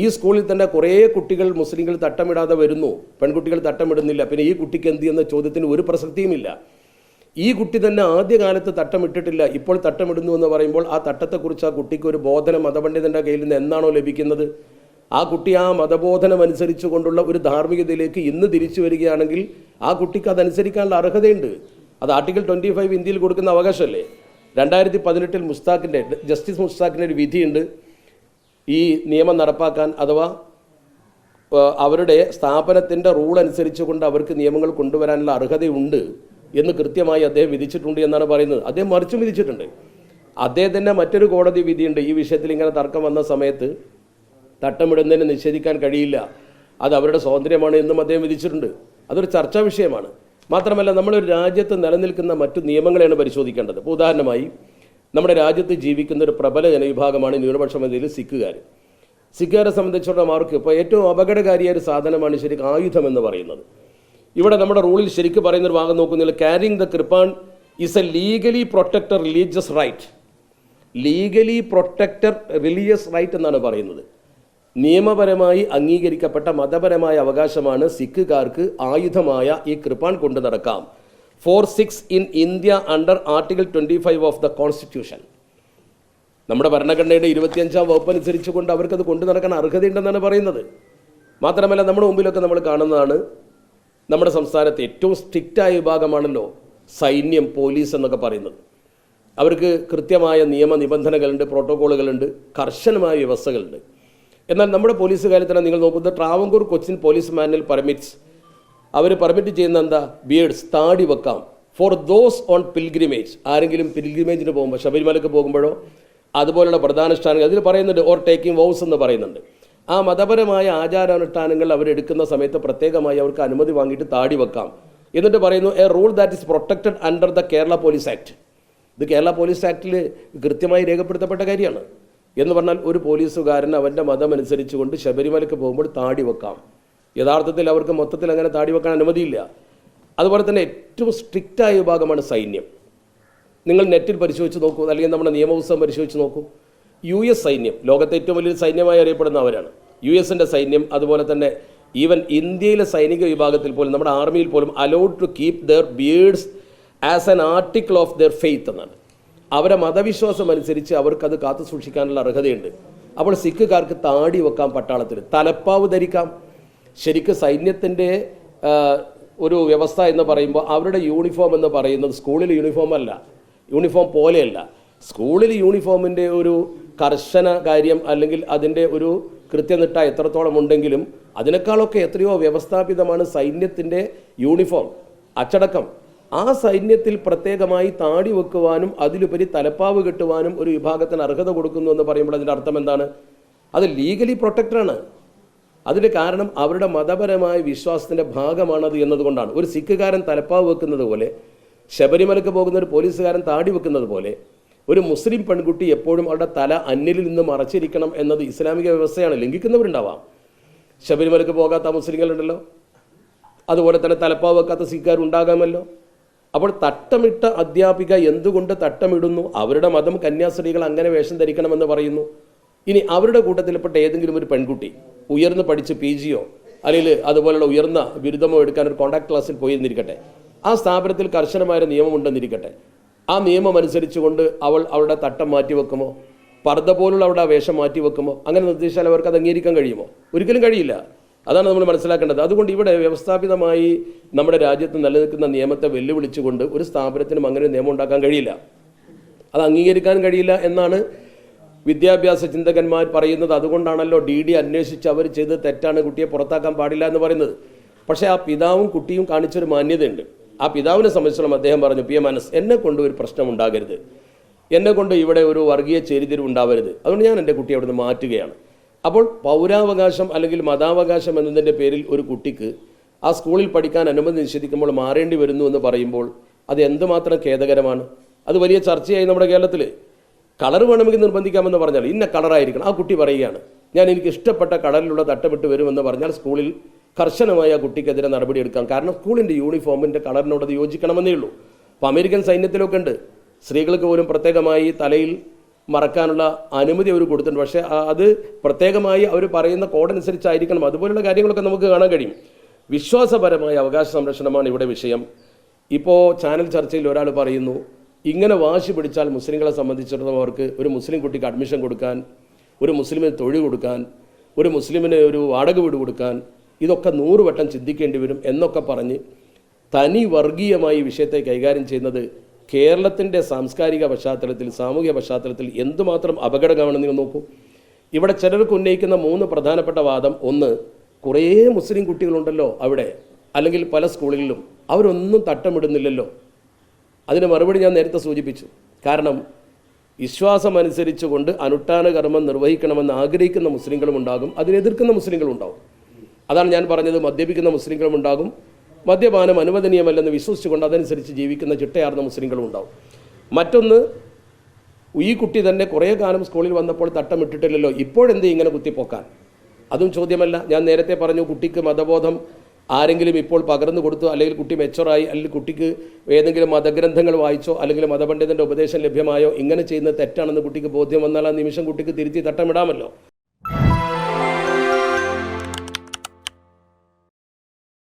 ഈ സ്കൂളിൽ തന്നെ കുറേ കുട്ടികൾ മുസ്ലിങ്ങൾ തട്ടമിടാതെ വരുന്നു. പെൺകുട്ടികൾ തട്ടമിടുന്നില്ല. പിന്നെ ഈ കുട്ടിക്ക് എന്ത് എന്ന ചോദ്യത്തിന് ഒരു പ്രസക്തിയുമില്ല. ഈ കുട്ടി തന്നെ ആദ്യകാലത്ത് തട്ടമിട്ടിട്ടില്ല. ഇപ്പോൾ തട്ടമിടുന്നു എന്ന് പറയുമ്പോൾ ആ തട്ടത്തെക്കുറിച്ച് ആ കുട്ടിക്ക് ഒരു ബോധനം മതപണ്ഡിതന്റെ കയ്യിൽ നിന്ന് എന്നാണോ ലഭിക്കുന്നത്? ആ കുട്ടി ആ മതബോധനം അനുസരിച്ച് കൊണ്ടുള്ള ഒരു ധാർമ്മികതയിലേക്ക് ഇന്ന് തിരിച്ചു വരികയാണെങ്കിൽ ആ കുട്ടിക്ക് അതനുസരിക്കാനുള്ള അർഹതയുണ്ട്. അത് ആർട്ടിക്കിൾ ട്വന്റി ഫൈവ് ഇന്ത്യയിൽ കൊടുക്കുന്ന അവകാശമല്ലേ? രണ്ടായിരത്തി പതിനെട്ടിൽ മുസ്താഖിന്റെ ജസ്റ്റിസ് മുസ്താഖിന്റെ ഒരു വിധിയുണ്ട്. ഈ നിയമം നടപ്പാക്കാൻ അഥവാ അവരുടെ സ്ഥാപനത്തിന്റെ റൂൾ അനുസരിച്ച് കൊണ്ട് അവർക്ക് നിയമങ്ങൾ കൊണ്ടുവരാനുള്ള അർഹതയുണ്ട് എന്ന് കൃത്യമായി അദ്ദേഹം വിധിച്ചിട്ടുണ്ട് എന്നാണ് പറയുന്നത്. അദ്ദേഹം മറിച്ചും വിധിച്ചിട്ടുണ്ട്. അദ്ദേഹത്തിന്റെ മറ്റൊരു കോടതി വിധിയുണ്ട്. ഈ വിഷയത്തിൽ ഇങ്ങനെ തർക്കം വന്ന സമയത്ത് തട്ടമിടുന്നതിന് നിഷേധിക്കാൻ കഴിയില്ല. അത് അവരുടെ സ്വാതന്ത്ര്യമാണ് എന്നും അദ്ദേഹം വിധിച്ചിട്ടുണ്ട്. അതൊരു ചർച്ചാ വിഷയമാണ്. മാത്രമല്ല നമ്മളൊരു രാജ്യത്ത് നിലനിൽക്കുന്ന മറ്റു നിയമങ്ങളെയാണ് പരിശോധിക്കേണ്ടത്. ഉദാഹരണമായി നമ്മുടെ രാജ്യത്ത് ജീവിക്കുന്ന ഒരു പ്രബല ജനവിഭാഗമാണ് ന്യൂനപക്ഷം എന്നതിൽ സിഖുകാർ. സിഖുകാരെ സംബന്ധിച്ചിടത്തോളം അവർക്ക് ഇപ്പോൾ ഏറ്റവും അപകടകാരിയായ ഒരു സാധനമാണ് ശരിക്കും ആയുധം എന്ന് പറയുന്നത്. ഇവിടെ നമ്മുടെ റൂളിൽ ശരിക്കും പറയുന്നൊരു ഭാഗം നോക്കുന്നില്ല. Carrying the kirpan is a legally protected religious right legally protected religious right എന്നാണ് പറയുന്നത്. നിയമപരമായി അംഗീകരിക്കപ്പെട്ട മതപരമായ അവകാശമാണ് സിഖുകാർക്ക് ആയുധമായ ഈ കൃപാൻ കൊണ്ടു നടക്കാം. For Sikhs in India under article twenty five of the constitution നമ്മുടെ ഭരണഘടനയുടെ ഇരുപത്തിയഞ്ചാം വകുപ്പ് അനുസരിച്ച് കൊണ്ട് അവർക്കത് കൊണ്ടു നടക്കാൻ അർഹതയുണ്ടെന്നാണ് പറയുന്നത്. മാത്രമല്ല നമ്മുടെ മുമ്പിലൊക്കെ നമ്മൾ കാണുന്നതാണ് നമ്മുടെ സംസ്ഥാനത്ത് ഏറ്റവും സ്ട്രിക്റ്റായ വിഭാഗമാണല്ലോ സൈന്യം പോലീസ് എന്നൊക്കെ പറയുന്നത്. അവർക്ക് കൃത്യമായ നിയമ നിബന്ധനകളുണ്ട് പ്രോട്ടോക്കോളുകളുണ്ട് കർശനമായ വ്യവസ്ഥകളുണ്ട്. എന്നാൽ നമ്മുടെ പോലീസ് തന്നെ നിങ്ങൾ നോക്കുന്നത് Travancore Cochin police manual permits അവർ പെർമിറ്റ് ചെയ്യുന്ന എന്താ ബിയേഡ്സ് താടി വെക്കാം. ഫോർ ദോസ് ഓൺ പിൽഗ്രിമേജ് ആരെങ്കിലും പിൽഗ്രിമേജിന് പോകുമ്പോൾ ശബരിമലക്ക് പോകുമ്പോഴോ അതുപോലുള്ള പ്രധാനുഷ്ഠാനങ്ങൾ അതിൽ പറയുന്നുണ്ട് ഓർ ടേക്കിംഗ് വൗസ് എന്ന് പറയുന്നുണ്ട്. ആ മതപരമായ ആചാരാനുഷ്ഠാനങ്ങൾ അവരെടുക്കുന്ന സമയത്ത് പ്രത്യേകമായി അവർക്ക് അനുമതി വാങ്ങിയിട്ട് താടി വെക്കാം. എന്നിട്ട് പറയുന്നു a rule that is protected under the Kerala police act ഇത് കേരള പോലീസ് ആക്ടിൽ കൃത്യമായി രേഖപ്പെടുത്തപ്പെട്ട കാര്യമാണ്. എന്ന് പറഞ്ഞാൽ ഒരു പോലീസുകാരൻ അവന്റെ മതം അനുസരിച്ചുകൊണ്ട് ശബരിമലയ്ക്ക് പോകുമ്പോൾ താടി വെക്കാം. യഥാർത്ഥത്തിൽ അവർക്ക് മൊത്തത്തിൽ അങ്ങനെ താടി വെക്കാൻ അനുമതിയില്ല. അതുപോലെ തന്നെ ഏറ്റവും സ്ട്രിക്റ്റായ വിഭാഗമാണ് സൈന്യം. നിങ്ങൾ നെറ്റിൽ പരിശോധിച്ച് നോക്കൂ അല്ലെങ്കിൽ നമ്മുടെ നിയമപുസ്തകം പരിശോധിച്ച് നോക്കൂ. യു എസ് സൈന്യം ലോകത്തെ ഏറ്റവും വലിയൊരു സൈന്യമായി അറിയപ്പെടുന്ന അവരാണ്. യു എസിന്റെ സൈന്യം അതുപോലെ തന്നെ ഈവൻ ഇന്ത്യയിലെ സൈനിക വിഭാഗത്തിൽ പോലും നമ്മുടെ ആർമിയിൽ പോലും allowed to keep their beards as an article of their faith എന്നാണ്. അവരെ മതവിശ്വാസം അനുസരിച്ച് അവർക്കത് കാത്തു സൂക്ഷിക്കാനുള്ള അർഹതയുണ്ട്. അപ്പോൾ സിഖുകാർക്ക് താടി വെക്കാം പട്ടാളത്തിൽ തലപ്പാവ് ധരിക്കാം. ശരിക്കും സൈന്യത്തിന്റെ ഒരു വ്യവസ്ഥ എന്ന് പറയുമ്പോൾ അവരുടെ യൂണിഫോം എന്ന് പറയുന്നത് സ്കൂളിൽ യൂണിഫോം അല്ല. യൂണിഫോം പോലെയല്ല. സ്കൂളിൽ യൂണിഫോമിന്റെ ഒരു കർശന കാര്യം അല്ലെങ്കിൽ അതിന്റെ ഒരു കൃത്യനിട്ട എത്രത്തോളം ഉണ്ടെങ്കിലും അതിനേക്കാളൊക്കെ എത്രയോ വ്യവസ്ഥാപിതമാണ് സൈന്യത്തിന്റെ യൂണിഫോം അച്ചടക്കം. ആ സൈന്യത്തിൽ പ്രത്യേകമായി താടി വെക്കുവാനും അതിലുപരി തലപ്പാവ് കെട്ടുവാനും ഒരു വിഭാഗത്തിന് അർഹത കൊടുക്കുന്നു എന്ന് പറയുമ്പോൾ അതിന്റെ അർത്ഥം എന്താണ്? അത് ലീഗലി പ്രൊട്ടക്റ്റഡാണ് അതിന് കാരണം അവരുടെ മതപരമായ വിശ്വാസത്തിന്റെ ഭാഗമാണത് എന്നതുകൊണ്ടാണ്. ഒരു സിഖുകാരൻ തലപ്പാവ് വെക്കുന്നത് പോലെ ശബരിമലക്ക് പോകുന്ന ഒരു പോലീസുകാരൻ താടി വെക്കുന്നത് പോലെ ഒരു മുസ്ലിം പെൺകുട്ടി എപ്പോഴും അവരുടെ തല അന്നിലിൽ നിന്ന് മറച്ചിരിക്കണം എന്നത് ഇസ്ലാമിക വ്യവസ്ഥയാണ് ലംഘിക്കുന്നവരുണ്ടാവാം. ശബരിമലക്ക് പോകാത്ത മുസ്ലിങ്ങളുണ്ടല്ലോ. അതുപോലെ തന്നെ തലപ്പാവ് വെക്കാത്ത സിഖുകാർ ഉണ്ടാകാമല്ലോ. അപ്പോൾ തട്ടമിട്ട അധ്യാപിക എന്തുകൊണ്ട് തട്ടമിടുന്നു? അവരുടെ മതം കന്യാസ്ത്രീകൾ അങ്ങനെ വേഷം ധരിക്കണമെന്ന് പറയുന്നു. ഇനി അവരുടെ കൂട്ടത്തിൽപ്പെട്ട ഏതെങ്കിലും ഒരു പെൺകുട്ടി ഉയർന്ന് പഠിച്ച് പി ജിയോ അല്ലെങ്കിൽ അതുപോലുള്ള ഉയർന്ന ബിരുദമോ എടുക്കാൻ ഒരു കോൺടാക്ട് ക്ലാസ്സിൽ പോയിരുന്നിരിക്കട്ടെ. ആ സ്ഥാപനത്തിൽ കർശനമായ നിയമമുണ്ടെന്നിരിക്കട്ടെ. ആ നിയമം അനുസരിച്ചുകൊണ്ട് അവൾ അവളുടെ തട്ടം മാറ്റി വെക്കുമോ? പർദ്ദ പോലുള്ള അവളുടെ വേഷം മാറ്റി വെക്കുമോ? അങ്ങനെ നിർദ്ദേശിച്ചാൽ അവർക്ക് അത് അംഗീകരിക്കാൻ കഴിയുമോ? ഒരിക്കലും കഴിയില്ല. അതാണ് നമ്മൾ മനസ്സിലാക്കേണ്ടത്. അതുകൊണ്ട് ഇവിടെ വ്യവസ്ഥാപിതമായി നമ്മുടെ രാജ്യത്ത് നിലനിൽക്കുന്ന നിയമത്തെ വെല്ലുവിളിച്ചുകൊണ്ട് ഒരു സ്ഥാപനത്തിനും അങ്ങനെ ഒരു നിയമം ഉണ്ടാക്കാൻ കഴിയില്ല. അത് അംഗീകരിക്കാൻ കഴിയില്ല എന്നാണ് വിദ്യാഭ്യാസ ചിന്തകന്മാർ പറയുന്നത് അതുകൊണ്ടാണല്ലോ ഡി ഡി അന്വേഷിച്ച് അവർ ചെയ്ത് തെറ്റാണ് കുട്ടിയെ പുറത്താക്കാൻ പാടില്ല എന്ന് പറയുന്നത്. പക്ഷേ ആ പിതാവും കുട്ടിയും കാണിച്ചൊരു മാന്യതയുണ്ട്. ആ പിതാവിനെ സംബന്ധിച്ചോളം അദ്ദേഹം പറഞ്ഞു പി മനസ് എന്നെ കൊണ്ട് ഒരു പ്രശ്നം ഉണ്ടാകരുത്. എന്നെ കൊണ്ട് ഇവിടെ ഒരു വർഗീയ ചേരിതിരിവ് ഉണ്ടാവരുത്. അതുകൊണ്ട് ഞാൻ എന്റെ കുട്ടിയെ അവിടുന്ന് മാറ്റുകയാണ്. അപ്പോൾ പൗരാവകാശം അല്ലെങ്കിൽ മതാവകാശം എന്നതിന്റെ പേരിൽ ഒരു കുട്ടിക്ക് ആ സ്കൂളിൽ പഠിക്കാൻ അനുമതി നിഷേധിക്കുമ്പോൾ മാറേണ്ടി വരുന്നു എന്ന് പറയുമ്പോൾ അത് എന്തുമാത്രം ഖേദകരമാണ്. അത് വലിയ ചർച്ചയായി നമ്മുടെ കേരളത്തിൽ കളർ വേണമെങ്കിൽ നിർബന്ധിക്കാമെന്ന് പറഞ്ഞാൽ ഇന്ന കളറായിരിക്കണം. ആ കുട്ടി പറയുകയാണ് ഞാൻ എനിക്ക് ഇഷ്ടപ്പെട്ട കളറിലുള്ള തട്ടമിട്ട് വരുമെന്ന് പറഞ്ഞാൽ സ്കൂളിൽ കർശനമായ ആ കുട്ടിക്കെതിരെ നടപടിയെടുക്കാം കാരണം സ്കൂളിന്റെ യൂണിഫോമിന്റെ കളറിനോട് അത് യോജിക്കണമെന്നേ ഉള്ളൂ. അപ്പോൾ അമേരിക്കൻ സൈന്യത്തിലൊക്കെ ഉണ്ട്. സ്ത്രീകൾക്ക് പോലും പ്രത്യേകമായി തലയിൽ മറക്കാനുള്ള അനുമതി അവർ കൊടുത്തിട്ടുണ്ട്. പക്ഷേ അത് പ്രത്യേകമായി അവർ പറയുന്ന കോഡനുസരിച്ചായിരിക്കണം. അതുപോലുള്ള കാര്യങ്ങളൊക്കെ നമുക്ക് കാണാൻ കഴിയും. വിശ്വാസപരമായ അവകാശ സംരക്ഷണമാണ് ഇവിടെ വിഷയം. ഇപ്പോൾ ചാനൽ ചർച്ചയിൽ ഒരാൾ പറയുന്നു ഇങ്ങനെ വാശി പിടിച്ചാൽ മുസ്ലിങ്ങളെ സംബന്ധിച്ചിടത്തോളം അവർക്ക് ഒരു മുസ്ലിം കുട്ടിക്ക് അഡ്മിഷൻ കൊടുക്കാൻ ഒരു മുസ്ലിമിന് തൊഴിൽ കൊടുക്കാൻ ഒരു മുസ്ലിമിന് ഒരു വാടക വീട് കൊടുക്കാൻ ഇതൊക്കെ നൂറ് വട്ടം ചിന്തിക്കേണ്ടി വരും എന്നൊക്കെ പറഞ്ഞ് തനി വർഗീയമായി വിഷയത്തെ കൈകാര്യം ചെയ്യുന്നത് കേരളത്തിന്റെ സാംസ്കാരിക പശ്ചാത്തലത്തിൽ സാമൂഹിക പശ്ചാത്തലത്തിൽ എന്തുമാത്രം അപകടമാണെന്ന് നിങ്ങൾ നോക്കൂ. ഇവിടെ ചിലർക്ക് ഉന്നയിക്കുന്ന മൂന്ന് പ്രധാനപ്പെട്ട വാദം. ഒന്ന് കുറേ മുസ്ലിം കുട്ടികളുണ്ടല്ലോ അവിടെ. അല്ലെങ്കിൽ പല സ്കൂളുകളിലും. അവരൊന്നും തട്ടമിടുന്നില്ലല്ലോ. അതിന് മറുപടി ഞാൻ നേരത്തെ സൂചിപ്പിച്ചു. കാരണം വിശ്വാസം അനുസരിച്ചുകൊണ്ട് അനുഷ്ഠാന കർമ്മം നിർവഹിക്കണമെന്ന് ആഗ്രഹിക്കുന്ന മുസ്ലിങ്ങളും ഉണ്ടാകും അതിനെതിർക്കുന്ന മുസ്ലിങ്ങളും ഉണ്ടാകും അതാണ് ഞാൻ പറഞ്ഞത് മദ്യപിക്കുന്ന മുസ്ലിങ്ങളും ഉണ്ടാകും. മദ്യപാനം അനുവദനീയമല്ലെന്ന് വിശ്വസിച്ചുകൊണ്ട് അതനുസരിച്ച് ജീവിക്കുന്ന ചിട്ടയാർന്ന മുസ്ലിങ്ങളും ഉണ്ടാകും മറ്റൊന്ന് ഈ കുട്ടി തന്നെ കുറേ കാലം സ്കൂളിൽ വന്നപ്പോൾ തട്ടമിട്ടിട്ടില്ലല്ലോ ഇപ്പോഴെന്ത് ഇങ്ങനെ കുത്തിപ്പോക്കാൻ? അതും ചോദ്യമല്ല. ഞാൻ നേരത്തെ പറഞ്ഞു കുട്ടിക്ക് മതബോധം ആരെങ്കിലും ഇപ്പോൾ പകർന്നു കൊടുത്തു അല്ലെങ്കിൽ കുട്ടി മെച്ചറായി അല്ലെങ്കിൽ കുട്ടിക്ക് ഏതെങ്കിലും മതഗ്രന്ഥങ്ങൾ വായിച്ചോ അല്ലെങ്കിൽ മതപണ്ഡിതന്റെ ഉപദേശം ലഭ്യമായോ ഇങ്ങനെ ചെയ്യുന്നത് തെറ്റാണെന്ന് കുട്ടിക്ക് ബോധ്യം വന്നാൽ ആ നിമിഷം കുട്ടിക്ക് തിരുത്തി തട്ടമിടാമല്ലോ